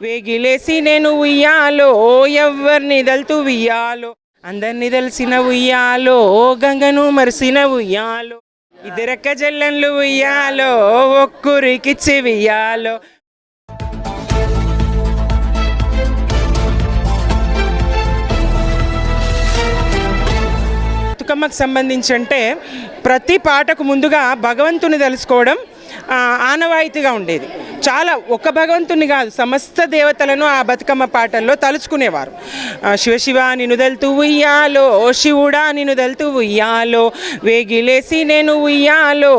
వేగిలేసి నేను ఉయ్యాలో ఎవరిని దల్తూ ఉయ్యాలో అందరిని తెలిసిన ఉయ్యాలో గంగను మరిసిన ఉయ్యాలో ఇద్దరక్క జల్లెన్లు ఉయ్యాలో ఒక్కరికిచ్చి ఉయ్యాలో. బతుకమ్మకు సంబంధించి అంటే ప్రతి పాటకు ముందుగా భగవంతుని తెలుసుకోవడం ఆనవాయితీగా ఉండేది. చాలా ఒక భగవంతుని కాదు సమస్త దేవతలను ఆ బతుకమ్మ పాటల్లో తలుచుకునేవారు. శివశివ నిన్ను దలుతూ ఉయ్యాలో శివుడా నిన్ను దలుతూ ఉయ్యాలో వేగిలేసి నేను ఉయ్యాలో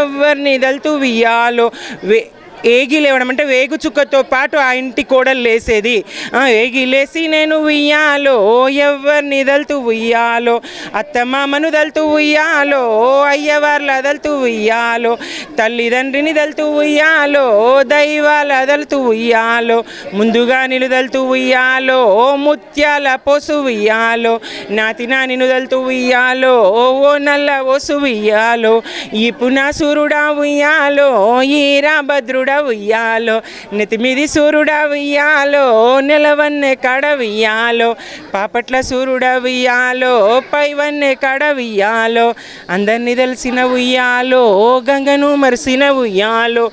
ఎవరిని దలుతూ ఉయ్యాలో వే ఏగి లేవడం అంటే వేగు చుక్కతో పాటు ఆ ఇంటి కోడలు లేసేది. ఏగిలేసి ఏగి లేసి నేను ఉయ్యాలో ఎవరిని దలుతూ ఉయ్యాలో అత్తమామను దలుతూ ఉయ్యాలో అయ్యవార్ల దలుతూ ఉయ్యాలో తల్లిదండ్రిని దలుతూ ఉయ్యాలో దైవాల దలుతూ ఉయ్యాలో ముందుగా నిలుదలుతూ ఉయ్యాలో ముత్యాల పొసు ఉయ్యాలో నాతినా నిలుదలుతూ ఉయ్యాలో ఓ నల్ల ఒసు ఉయ్యాలో ఈ పునాసురుడా ఉయ్యాలో ఈ రాభద్రుడు ఉయ్యాలో నెతిమిది సూర్యుడా ఉయ్యాలో నెలవన్నె కడ ఉయ్యాలో పాపట్ల సూర్యుడా ఉయ్యాలో పైవన్నె కడ ఉయ్యాలో అందరిని తెలిసిన ఉయ్యాలో గంగను మరిసిన ఉయ్యాలో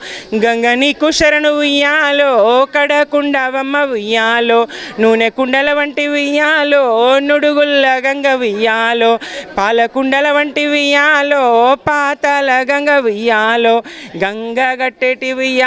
గంగ నీకు శరణు ఉయ్యాలో కడకుండవమ్మ ఉయ్యాలో నూనె కుండల వంటి ఉయ్యాలో నుడుగుల్ల గంగ ఉయ్యాలో పాలకుండల వంటి ఉయ్యాలో పాతల గంగ ఉయ్యాలో గంగ గట్టెటి ఉయ్యాలో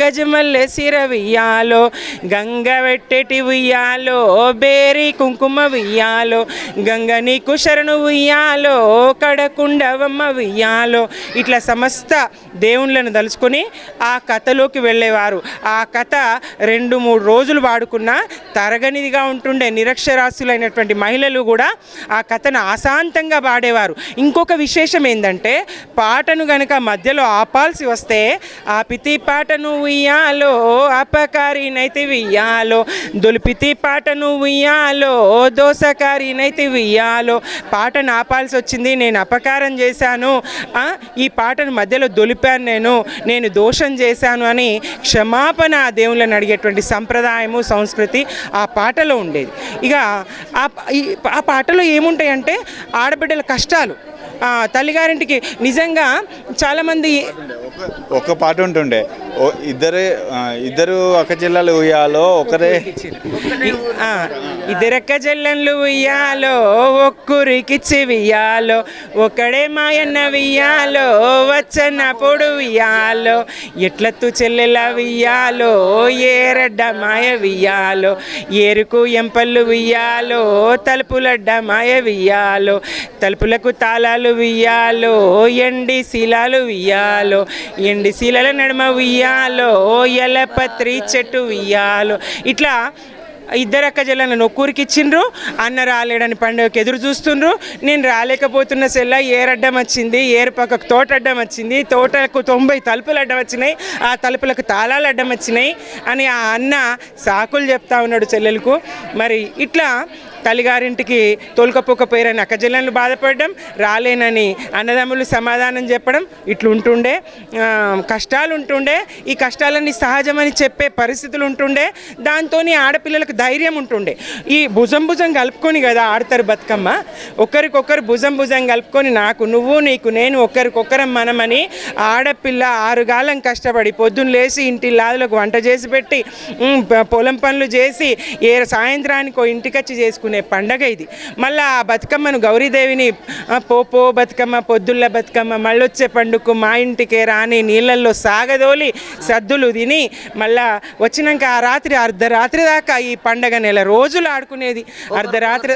గజమల్లె సిర ఉయ్యాలో గంగ వెట్టెటి ఉయ్యాలో బేరి కుంకుమ ఉయ్యాలో గంగ నీకు శరణు ఉయ్యాలో కడకుండవమ్మ ఉయ్యాలో. ఇట్లా సమస్త దేవుళ్ళను తలుచుకొని ఆ కథలోకి వెళ్ళేవారు. ఆ కథ రెండు మూడు రోజులు వాడుకున్న తరగనిదిగా ఉంటుండే నిరక్షరాస్యులైనటువంటి మహిళలు కూడా ఆ కథను అశాంతంగా పాడేవారు ఇంకొక విశేషం ఏంటంటే పాటను గనక మధ్యలో ఆపాల్సి వస్తే ఆ పితి పాటను ఉయ్యాలో అపకారినైతే వియ్యాలో దొలిపితి పాటను ఉయ్యాలో దోసకారినైతే వియ్యాలో పాటను ఆపాల్సి వచ్చింది నేను అపకారం చేశాను. ఈ పాటను మధ్యలో దొలిపాను నేను నేను దోషం చేశాను అని క్షమాపణ ఆ దేవుళ్ళని అడిగేటువంటి సంప్రదాయము సంస్కృతి ఆ పాటలో ఉండేది. ఇక ఆ పాటలో ఏముంటాయంటే ఆడబిడ్డల కష్టాలు. తల్లిగారింటికి నిజంగా చాలామంది ఒక పాట ఉంటుండే. ఇద్దరే ఇద్దరు అక్క చెల్లెలు ఉయ్యాలో ఒకరే ఇద్దరక్క చెల్లెన్లు ఉయ్యాలో ఒక్కరికిచ్చి వియ్యాలో ఒకడే మాయన్న వియ్యాలో వచ్చన్న పొడు వియ్యాలో ఎట్లత్తు చెల్లెల వియ్యాలో ఏరడ్డ మాయ వియ్యాలో ఏరుకు ఎంపళ్ళు వియ్యాలో తలుపులడ్డ మాయ వియ్యాలో తలుపులకు తాళాలు వియ్యాలో ఎండి శీలాలు వియ్యాలో ఎండి శీలల నడుమ వియ్యాలో ఎలపత్రి చెట్టు వియ్యాలో ఇట్లా ఇద్దరు అక్క జల్లను నొక్కూరికి ఇచ్చిండ్రు అన్న రాలేడని పండుగకి ఎదురు చూస్తుండ్రు. నేను రాలేకపోతున్న సెల్ల ఏరడ్డం వచ్చింది ఏరు పక్కకు తోట అడ్డం వచ్చింది తోటకు తొంభై తలుపులు అడ్డం వచ్చినాయి ఆ తలుపులకు తాళాలు అడ్డం వచ్చినాయి అని ఆ అన్న సాకులు చెప్తా ఉన్నాడు చెల్లెలకు. మరి ఇట్లా తల్లిగారింటికి తోలుకపోక తోలుకపోకపోయారని అక్కజల్లను బాధపడడం రాలేనని అన్నదమ్ములు సమాధానం చెప్పడం ఇట్లుంటుండే కష్టాలు ఉంటుండే ఈ కష్టాలన్నీ సహజమని చెప్పే పరిస్థితులు ఉంటుండే దాంతో ఆడపిల్లలకు ధైర్యం ఉంటుండే. ఈ భుజం భుజం కలుపుకొని కదా ఆడతారు బతుకమ్మ? ఒకరికొకరు భుజం భుజం కలుపుకొని నాకు నువ్వు నీకు నేను ఒకరికొకరం మనమని ఆడపిల్ల ఆరుగాలం కష్టపడి పొద్దున్న లేచి ఇంటి లాదులకు వంట చేసి పెట్టి పొలం పనులు చేసి ఏ సాయంత్రానికి ఇంటికొచ్చి చేసుకుని పండగ ఇది. మళ్ళీ ఆ బతుకమ్మను గౌరీదేవిని ఆ, పో పో బతుకమ్మ పొద్దుల్ల బతుకమ్మ మళ్ళొచ్చే పండుగకు మా ఇంటికే రాని నీళ్ళల్లో సాగదోలి సద్దులు తిని మళ్ళా వచ్చినాక ఆ రాత్రి అర్ధరాత్రి దాకా ఈ పండగ నెల రోజులు ఆడుకునేది. అర్ధరాత్రి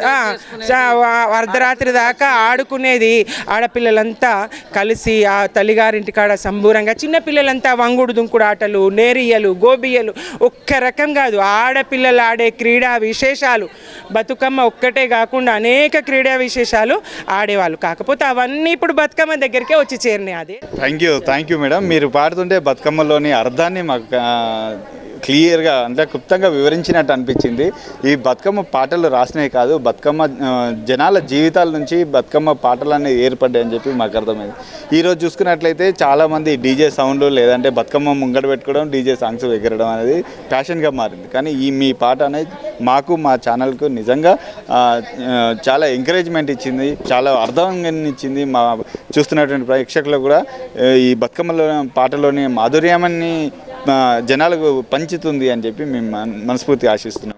అర్ధరాత్రి దాకా ఆడుకునేది. ఆడపిల్లలంతా కలిసి ఆ తల్లిగారింటి కాడ సంబూరంగా చిన్నపిల్లలంతా వంగుడు దుంకుడు ఆటలు నేరియలు గోబియలు ఒక్క రకం కాదు. ఆడపిల్లలు ఆడే క్రీడా విశేషాలు. బతుకమ్మ ఒక్కటే కాకుండా అనేక క్రీడా విశేషాలు ఆడేవాళ్ళు. కాకపోతే అవన్నీ ఇప్పుడు బతుకమ్మ దగ్గరికే వచ్చి చేరినాయి అది. Thank you thank you madam. మీరు పాడుతుంటే బతుకమ్మలోని అర్థాన్ని మాకు క్లియర్గా అంటే క్లుప్తంగా వివరించినట్టు అనిపించింది. ఈ బతుకమ్మ పాటలు రాసినవి కాదు బతుకమ్మ జనాల జీవితాల నుంచి బతుకమ్మ పాటలు అనేవి ఏర్పడ్డాయని చెప్పి మాకు అర్థమైంది. ఈరోజు చూసుకున్నట్లయితే చాలామంది డీజే సౌండ్లు లేదంటే బతుకమ్మ ముంగడ పెట్టుకోవడం డీజే సాంగ్స్ ఎగరడం అనేది ప్యాషన్గా మారింది. కానీ ఈ మీ పాట అనేది మాకు మా ఛానల్కు నిజంగా చాలా ఎంకరేజ్మెంట్ ఇచ్చింది చాలా అర్థంగా ఇచ్చింది మా చూస్తున్నటువంటి ప్రేక్షకులు కూడా ఈ బతుకమ్మలో పాటలోని మాధుర్యమని జనాలకు పంచుతుంది అని చెప్పి మేము మన- మనస్ఫూర్తిగా ఆశిస్తున్నాం.